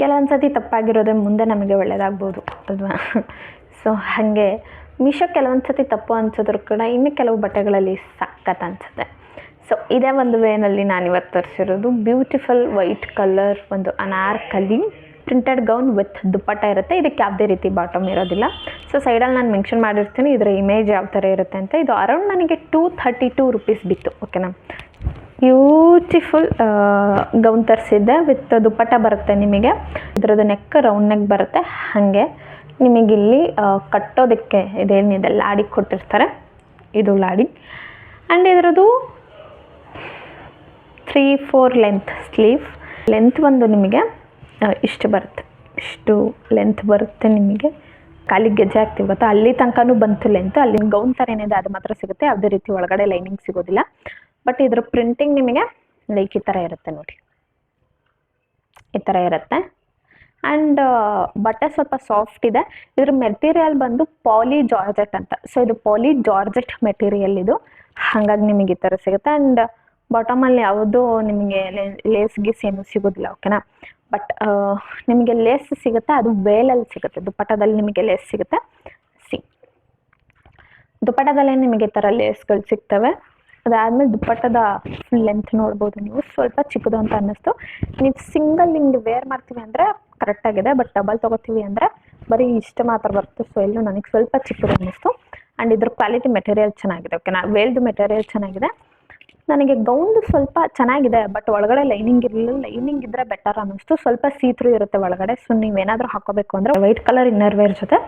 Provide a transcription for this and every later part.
ಕೆಲವೊಂದು ಸತಿ ತಪ್ಪಾಗಿರೋದೇ ಮುಂದೆ ನಮಗೆ ಒಳ್ಳೆಯದಾಗ್ಬೋದು ಅಲ್ವಾ? ಸೊ ಹಾಗೆ ಮೀಶೋ ಕೆಲವೊಂದು ಸತಿ ತಪ್ಪು ಅನ್ಸಿದ್ರು ಕೂಡ ಇನ್ನು ಕೆಲವು ಬಟ್ಟೆಗಳಲ್ಲಿ ಸಖತ್ ಅನಿಸುತ್ತೆ. ಸೊ ಇದೇ ಒಂದು ವೇನಲ್ಲಿ ನಾನು ಇವತ್ತು ತರಿಸಿರೋದು ಬ್ಯೂಟಿಫುಲ್ ವೈಟ್ ಕಲರ್ ಒಂದು anarkali printed gown with dupatta ಇರುತ್ತೆ. ಇದಕ್ಕೆ ಯಾವುದೇ ರೀತಿ ಬಾಟಮ್ ಇರೋದಿಲ್ಲ. ಸೊ ಸೈಡಲ್ಲಿ ನಾನು ಮೆನ್ಷನ್ ಮಾಡಿರ್ತೀನಿ, ಇದರ ಇಮೇಜ್ ಯಾವ ಥರ ಇರುತ್ತೆ ಅಂತ. ಇದು ಅರೌಂಡ್ ನನಗೆ ಟೂ ಥರ್ಟಿ ಟೂ ರುಪೀಸ್ ಬಿತ್ತು ಓಕೆನಾ ಬ್ಯೂಟಿಫುಲ್ ಗೌನ್ ತರಿಸಿದ್ದೆ. ವಿತ್ ದುಪ್ಪಟ್ಟ ಬರುತ್ತೆ ನಿಮಗೆ. ಇದರದ್ದು ನೆಕ್ ರೌಂಡ್ ನೆಕ್ ಬರುತ್ತೆ. ಹಾಗೆ ನಿಮಗಿಲ್ಲಿ ಇಲ್ಲಿ ಕಟ್ಟೋದಕ್ಕೆ ಇದೇನಿದೆ ಲಾಡಿ ಕೊಟ್ಟಿರ್ತಾರೆ. ಇದು ಲಾಡಿ. ಆ್ಯಂಡ್ ಇದರದ್ದು three four length sleeve length ಒಂದು ನಿಮಗೆ ಇಷ್ಟು ಬರುತ್ತೆ. ಇಷ್ಟು ಲೆಂತ್ ಬರುತ್ತೆ ನಿಮಗೆ. ಕಾಲಿಗೆ ಗೆಜ್ಜೆ ಹಾಕ್ತೀವಿ ಗೊತ್ತಾ? ಅಲ್ಲಿ ತನಕನೂ ಬಂತು ಲೆಂತ್ ಅಲ್ಲಿ ಗೌನ್ ಥರ ಏನಿದೆ, ಅದು ಮಾತ್ರ ಸಿಗುತ್ತೆ. ಯಾವುದೇ ರೀತಿ ಒಳಗಡೆ ಲೈನಿಂಗ್ ಸಿಗೋದಿಲ್ಲ. ಬಟ್ ಇದ್ರ ಪ್ರಿಂಟಿಂಗ್ ನಿಮಗೆ ಲೈಕ್ ಈ ಥರ ಇರುತ್ತೆ ನೋಡಿ. ಈ ಥರ ಇರುತ್ತೆ. ಆ್ಯಂಡ್ ಬಟ್ಟೆ ಸ್ವಲ್ಪ ಸಾಫ್ಟ್ ಇದೆ. ಇದ್ರ ಮೆಟೀರಿಯಲ್ ಬಂದು ಪಾಲಿ ಜಾರ್ಜೆಟ್ ಅಂತ. ಸೊ ಇದು ಪಾಲಿ ಜಾರ್ಜೆಟ್ ಮೆಟೀರಿಯಲ್ ಇದು. ಹಾಗಾಗಿ ನಿಮಗೆ ಈ ಥರ ಸಿಗುತ್ತೆ. ಆ್ಯಂಡ್ ಬಾಟಮಲ್ಲಿ ಯಾವುದೂ ನಿಮಗೆ ಲೇಸ್ ಗೀಸ್ ಏನು ಸಿಗೋದಿಲ್ಲ ಓಕೆನಾ ಬಟ್ ನಿಮಗೆ ಲೇಸ್ ಸಿಗುತ್ತೆ. ಅದು ವೇಲಲ್ಲಿ ಸಿಗುತ್ತೆ. ದುಪ್ಪಟದಲ್ಲಿ ನಿಮಗೆ ಲೇಸ್ ಸಿಗುತ್ತೆ. ಸಿ ದುಪ್ಪಟದಲ್ಲೇ ನಿಮಗೆ ಈ ಥರ ಲೇಸ್ಗಳು ಸಿಗ್ತವೆ. ಅದಾದಮೇಲೆ ದುಪ್ಪಟ್ಟದ ಲೆಂತ್ ನೋಡ್ಬೋದು ನೀವು. ಸ್ವಲ್ಪ ಚಿಕ್ಕದು ಅಂತ ಅನ್ನಿಸ್ತು. ನೀವು ಸಿಂಗಲ್ ಹಿಂಗೆ ವೇರ್ ಮಾಡ್ತೀವಿ ಅಂದರೆ ಕರೆಕ್ಟಾಗಿದೆ ಬಟ್ ಡಬಲ್ ತೊಗೋತೀವಿ ಅಂದರೆ ಬರೀ ಇಷ್ಟು ಮಾತ್ರ ಬರುತ್ತೆ. ಸೊ ಎಲ್ಲೂ ನನಗೆ ಸ್ವಲ್ಪ ಚಿಕ್ಕದು ಅನ್ನಿಸ್ತು. ಆ್ಯಂಡ್ ಇದ್ರ ಕ್ವಾಲಿಟಿ ಮೆಟೀರಿಯಲ್ ಚೆನ್ನಾಗಿದೆ. ಓಕೆ ನಾ ವೇಲ್ದು ಮೆಟೀರಿಯಲ್ ಚೆನ್ನಾಗಿದೆ. ನನಗೆ ಗೌನ್ದು ಸ್ವಲ್ಪ ಚೆನ್ನಾಗಿದೆ ಬಟ್ ಒಳಗಡೆ ಲೈನಿಂಗ್ ಇರಲಿಲ್ಲ ಲೈನಿಂಗ್ ಇದ್ರೆ ಬೆಟರ್ ಅನ್ನಿಸ್ತು. ಸ್ವಲ್ಪ ಸೀತ್ರು ಇರುತ್ತೆ ಒಳಗಡೆ. ಸೊ ನೀವೇನಾದರೂ ಹಾಕೋಬೇಕು ಅಂದರೆ ವೈಟ್ ಕಲರ್ ಇನ್ನರ್ ವೇರ್ ಜೊತೆ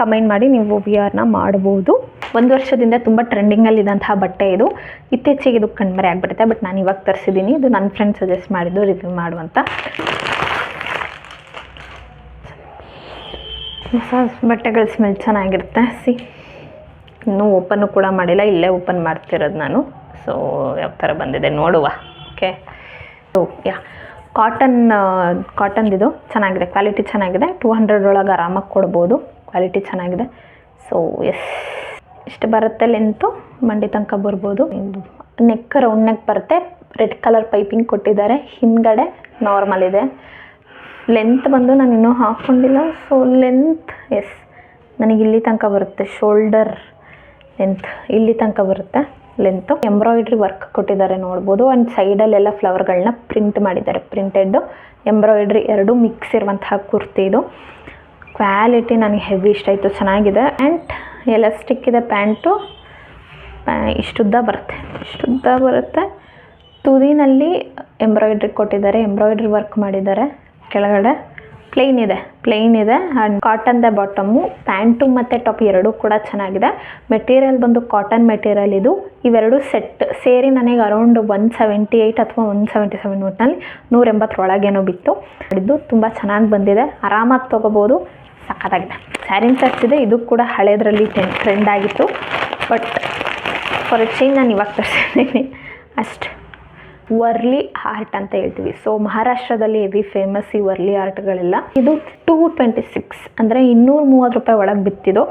ಕಮೆಂಟ್ ಮಾಡಿ ನೀವು ವಿ ಆರ್ನ ಮಾಡ್ಬೋದು. ಒಂದು ವರ್ಷದಿಂದ ತುಂಬ ಟ್ರೆಂಡಿಂಗಲ್ಲಿ ಇದ್ದಂತಹ ಬಟ್ಟೆ ಇದು. ಇತ್ತೀಚೆಗೆ ಇದು ಕಣ್ಮರೆ ಆಗಿಬಿಡುತ್ತೆ ಬಟ್ ನಾನು ಇವಾಗ ತರಿಸಿದ್ದೀನಿ ಇದು ನನ್ನ ಫ್ರೆಂಡ್ ಸಜೆಸ್ಟ್ ಮಾಡಿದ್ದು ರಿವ್ಯೂ ಮಾಡುವಂತ. ಹೊಸ ಬಟ್ಟೆಗಳ ಸ್ಮೆಲ್ ಚೆನ್ನಾಗಿರುತ್ತೆ. ಸಿ, ಇನ್ನೂ ಓಪನ್ನು ಕೂಡ ಮಾಡಿಲ್ಲ, ಇಲ್ಲೇ ಓಪನ್ ಮಾಡ್ತಿರೋದು ನಾನು. ಸೊ ಯಾವ ಥರ ಬಂದಿದೆ ನೋಡುವ. ಓಕೆ ಸೊ ಯಾ ಕಾಟನ್ ಕಾಟನ್ದಿದು ಚೆನ್ನಾಗಿದೆ. ಕ್ವಾಲಿಟಿ ಚೆನ್ನಾಗಿದೆ. ಟೂ ಹಂಡ್ರೆಡ್ ಒಳಗೆ ಆರಾಮಾಗಿ ಕೊಡ್ಬೋದು. ಕ್ವಾಲಿಟಿ ಚೆನ್ನಾಗಿದೆ. ಸೊ ಎಸ್ ಇಷ್ಟು ಬರುತ್ತೆ ಲೆಂತು ಮಂಡಿ ತನಕ ಬರ್ಬೋದು. ನೆಕ್ ರೌಂಡ್ ನೆಕ್ ಬರುತ್ತೆ. ರೆಡ್ ಕಲರ್ ಪೈಪಿಂಗ್ ಕೊಟ್ಟಿದ್ದಾರೆ. ಹಿಂದ್ಗಡೆ ನಾರ್ಮಲ್ ಇದೆ. ಲೆಂತ್ ಬಂದು ನಾನು ಇನ್ನೂ ಹಾಕ್ಕೊಂಡಿಲ್ಲ ಸೊ ಲೆಂತ್ ಎಸ್ ನನಗೆ ಇಲ್ಲಿ ತನಕ ಬರುತ್ತೆ. ಶೋಲ್ಡರ್ ಲೆಂತ್ ಇಲ್ಲಿ ತನಕ ಬರುತ್ತೆ ಲೆಂತು ಎಂಬ್ರಾಯ್ಡ್ರಿ ವರ್ಕ್ ಕೊಟ್ಟಿದ್ದಾರೆ ನೋಡ್ಬೋದು. ಆ್ಯಂಡ್ ಸೈಡಲ್ಲೆಲ್ಲ ಫ್ಲವರ್ಗಳನ್ನ ಪ್ರಿಂಟ್ ಮಾಡಿದ್ದಾರೆ. ಪ್ರಿಂಟೆಡ್ಡು ಎಂಬ್ರಾಯ್ಡ್ರಿ ಎರಡು ಮಿಕ್ಸ್ ಇರುವಂತಹ ಕುರ್ತಿ ಇದು. ಕ್ವಾಲಿಟಿ ನನಗೆ ಹೆವಿ ಇಷ್ಟ ಆಯಿತು. ಚೆನ್ನಾಗಿದೆ. ಆ್ಯಂಡ್ ಎಲಾಸ್ಟಿಕ್ ಇದೆ ಪ್ಯಾಂಟು. ಇಷ್ಟುದ್ದ ಬರುತ್ತೆ. ಇಷ್ಟುದ್ದ ಬರುತ್ತೆ. ತುದಿನಲ್ಲಿ ಎಂಬ್ರಾಯ್ಡ್ರಿ ಕೊಟ್ಟಿದ್ದಾರೆ. ಎಂಬ್ರಾಯ್ಡ್ರಿ ವರ್ಕ್ ಮಾಡಿದ್ದಾರೆ ಕೆಳಗಡೆ. ಪ್ಲೈನ್ ಇದೆ. ಪ್ಲೈನ್ ಇದೆ. ಆ್ಯಂಡ್ ಕಾಟನ್ದ ಬಾಟಮು ಪ್ಯಾಂಟು ಮತ್ತು ಟಾಪ್ ಎರಡೂ ಕೂಡ ಚೆನ್ನಾಗಿದೆ. ಮೆಟೀರಿಯಲ್ ಬಂದು ಕಾಟನ್ ಮೆಟೀರಿಯಲ್ ಇದು. ಇವೆರಡು ಸೆಟ್ ಸೇರಿ ನನಗೆ ಅರೌಂಡ್ ಒನ್ ಸೆವೆಂಟಿ ಏಯ್ಟ್ ಅಥವಾ ಒನ್ ಸೆವೆಂಟಿ ಸೆವೆನ್ ಒಟ್ಟಿನಲ್ಲಿ ನೂರ ಎಂಬತ್ತರೊಳಗೇನೋ ಬಿತ್ತು. ಇದು ತುಂಬ ಚೆನ್ನಾಗಿ ಬಂದಿದೆ. ಆರಾಮಾಗಿ ತೊಗೋಬೋದು. ಸಖತ್ತಾಗಿದೆ. ಸ್ಯಾರಿನ್ ಇದೆ ಇದು ಕೂಡ ಹಳೇದರಲ್ಲಿ ಟೆನ್ ಟ್ರೆಂಡ್ ಆಗಿತ್ತು. ಬಟ್ ಫಾರ್ ಎ ಚೇಂಜ್ ನಾನು ಇವಾಗ ತರಿಸಿದ್ದೀನಿ. ಅಷ್ಟು. ವರ್ಲಿ ಆರ್ಟ್ ಅಂತ ಹೇಳ್ತೀವಿ. ಸೊ ಮಹಾರಾಷ್ಟ್ರದಲ್ಲಿ ಹೆವಿ ಫೇಮಸ್ ಈ ವರ್ಲಿ ಆರ್ಟ್ಗಳೆಲ್ಲ ಇದು ಟೂ ಟ್ವೆಂಟಿ ಸಿಕ್ಸ್ ಅಂದರೆ ಇನ್ನೂರ ಮೂವತ್ತು ರೂಪಾಯಿ ಒಳಗೆ ಬಿತ್ತಿದ್ದು.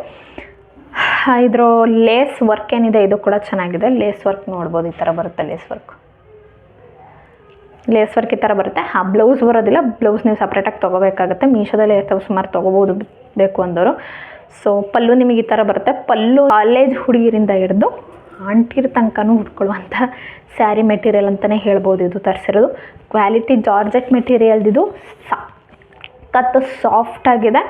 ಇದ್ರ ಲೇಸ್ ವರ್ಕ್ ಏನಿದೆ, ಇದು ಕೂಡ ಚೆನ್ನಾಗಿದೆ. ಲೇಸ್ ವರ್ಕ್ ನೋಡ್ಬೋದು, ಈ ಥರ ಬರುತ್ತೆ ಲೇಸ್ ವರ್ಕ್ ಲೇಸ್ ವರ್ಕ್ ಈ ಥರ ಬರುತ್ತೆ. ಆ ಬ್ಲೌಸ್ ಬರೋದಿಲ್ಲ. ಬ್ಲೌಸ್ ನೀವು ಸಪ್ರೇಟಾಗಿ ತೊಗೋಬೇಕಾಗುತ್ತೆ. ಮೀಶೋದಲ್ಲಿ ಇರ್ತವೆ ಸುಮಾರು ತೊಗೋಬೋದು ಬೇಕು ಅಂದವರು. ಸೊ ಪಲ್ಲು ನಿಮಗೆ ಈ ಥರ ಬರುತ್ತೆ. ಪಲ್ಲು ಕಾಲೇಜ್ ಹುಡುಗಿರಿಂದ ಹಿಡಿದು ಆಂಟಿರ್ ತನಕನೂ ಉಟ್ಕೊಳ್ಳುವಂಥ ಸ್ಯಾರಿ ಮೆಟೀರಿಯಲ್ ಅಂತಲೇ ಹೇಳ್ಬೋದು ಇದು ತರಿಸಿರೋದು. ಕ್ವಾಲಿಟಿ ಜಾರ್ಜೆಟ್ ಮೆಟೀರಿಯಲ್ದಿದು ಸಖತ್ ಸಾಫ್ಟ್ ಆಗಿದೆ.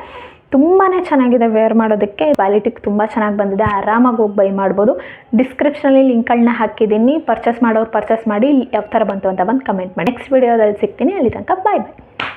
ತುಂಬಾ ಚೆನ್ನಾಗಿದೆ ವೇರ್ ಮಾಡೋದಕ್ಕೆ. ಕ್ವಾಲಿಟಿ ತುಂಬ ಚೆನ್ನಾಗಿ ಬಂದಿದೆ. ಆರಾಮಾಗಿ ಹೋಗಿ ಬೈ ಮಾಡ್ಬೋದು. ಡಿಸ್ಕ್ರಿಪ್ಷನಲ್ಲಿ ಲಿಂಕ್ಗಳನ್ನ ಹಾಕಿದ್ದೀನಿ. ಪರ್ಚೇಸ್ ಮಾಡೋರು ಪರ್ಚೇಸ್ ಮಾಡಿ ಯಾವ ಥರ ಬಂತು ಅಂತ ಬಂದು ಕಮೆಂಟ್ ಮಾಡಿ. ನೆಕ್ಸ್ಟ್ ವೀಡಿಯೋದಲ್ಲಿ ಸಿಗ್ತೀನಿ. ಅಲ್ಲಿ ತನಕ ಬಾಯ್ ಬಾಯ್